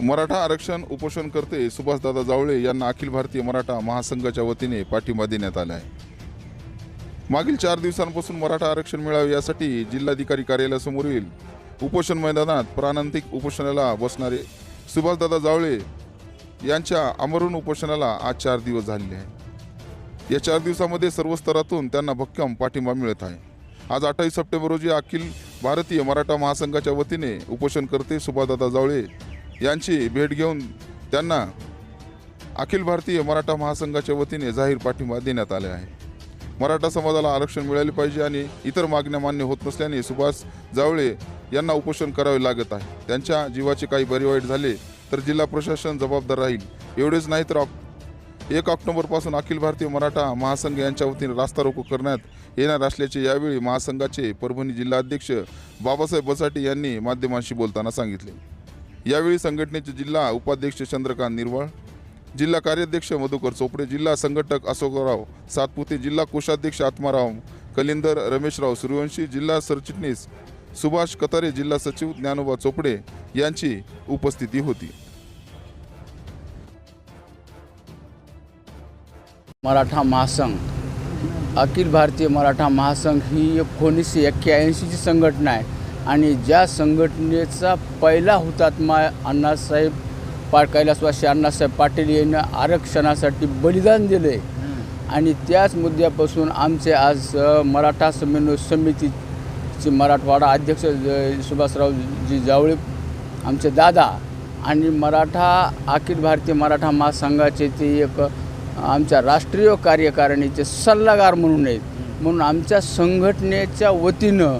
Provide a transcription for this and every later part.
मराठा आरक्षण उपोषण करते सुभाषदादा जावळे यांना अखिल भारतीय मराठा महासंघाच्या वतीने पाठिंबा देण्यात आला आहे. मागील चार दिवसांपासून मराठा आरक्षण मिळावे यासाठी जिल्हाधिकारी कार्यालयासमोरील उपोषण मैदानात प्राणांतिक उपोषणाला बसणारे सुभाषदादा जावळे यांच्या अमरून उपोषणाला आज चार दिवस झालेले आहे या चार दिवसामध्ये सर्व स्तरातून त्यांना भक्कम पाठिंबा मिळत आहे. आज अठ्ठावीस सप्टेंबर रोजी अखिल भारतीय मराठा महासंघाच्या वतीने उपोषणकर्ते सुभाषदादा जावळे यांची भेट घेऊन त्यांना अखिल भारतीय मराठा महासंघाच्या वतीने जाहीर पाठिंबा देण्यात आले आहे. मराठा समाजाला आरक्षण मिळाले पाहिजे आणि इतर मागण्या मान्य होत नसल्याने सुभाष जावळे यांना उपोषण करावे लागत आहे. त्यांच्या जीवाचे काही बरे वाईट झाले तर जिल्हा प्रशासन जबाबदार राहील. एवढेच नाही तर एक ऑक्टोबरपासून अखिल भारतीय मराठा महासंघ यांच्या वतीने रास्ता रोको करण्यात येणार असल्याचे यावेळी महासंघाचे परभणी जिल्हा अध्यक्ष बाबासाहेब बसाटे यांनी माध्यमांशी बोलताना सांगितले. यावेळी संघटनेचे जिल्हा उपाध्यक्ष चंद्रकांत निर्वाळ जिल्हा कार्याध्यक्ष मधुकर चोपडे जिल्हा संघटक अशोकराव सातपुते जिल्हा कोषाध्यक्ष आत्माराव कलिंदर रमेशराव सूर्यवंशी जिल्हा सरचिटणीस सुभाष कतारे जिल्हा सचिव ज्ञानोबा चोपडे यांची उपस्थिती होती. मराठा महासंघ अखिल भारतीय मराठा महासंघ ही एकोणीसशे एक्क्याऐंशीची संघटना आहे. आणि ज्या संघटनेचा पहिला हुतात्मा अण्णासाहेब पा कैलासवासी अण्णासाहेब पाटील यांनी आरक्षणासाठी बलिदान दिले. आणि त्याच मुद्द्यापासून आमचे आज मराठा समन्वय समितीचे मराठवाडा अध्यक्ष ज- सुभाषरावजी जावळे आमचे दादा आणि मराठा अखिल भारतीय मराठा महासंघाचे ते एक आमच्या राष्ट्रीय कार्यकारिणीचे सल्लागार म्हणून आहेत. म्हणून आमच्या संघटनेच्या वतीनं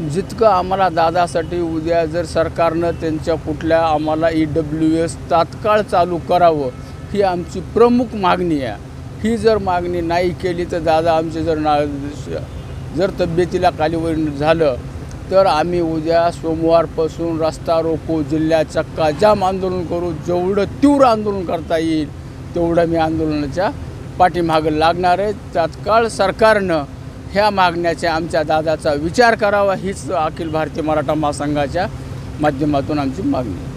जितकं आम्हाला दादासाठी उद्या जर सरकारनं त्यांच्या कुठल्या आम्हाला ई डब्ल्यू एस तात्काळ चालू करावं ही आमची प्रमुख मागणी आहे. ही जर मागणी नाही केली तर दादा आमचे जर ना जर तब्येतीला कालीवर झालं तर आम्ही उद्या सोमवारपासून रस्ता रोको जिल्ह्यात चक्का जाम आंदोलन करू जेवढं तीव्र आंदोलन करता येईल तेवढं मी आंदोलनाच्या पाठीमागं लागणार आहे. तात्काळ सरकारनं ह्या मागण्याच्या आमच्या दादाचा विचार करावा हीच अखिल भारतीय मराठा महासंघाच्या माध्यमातून आमची मागणी.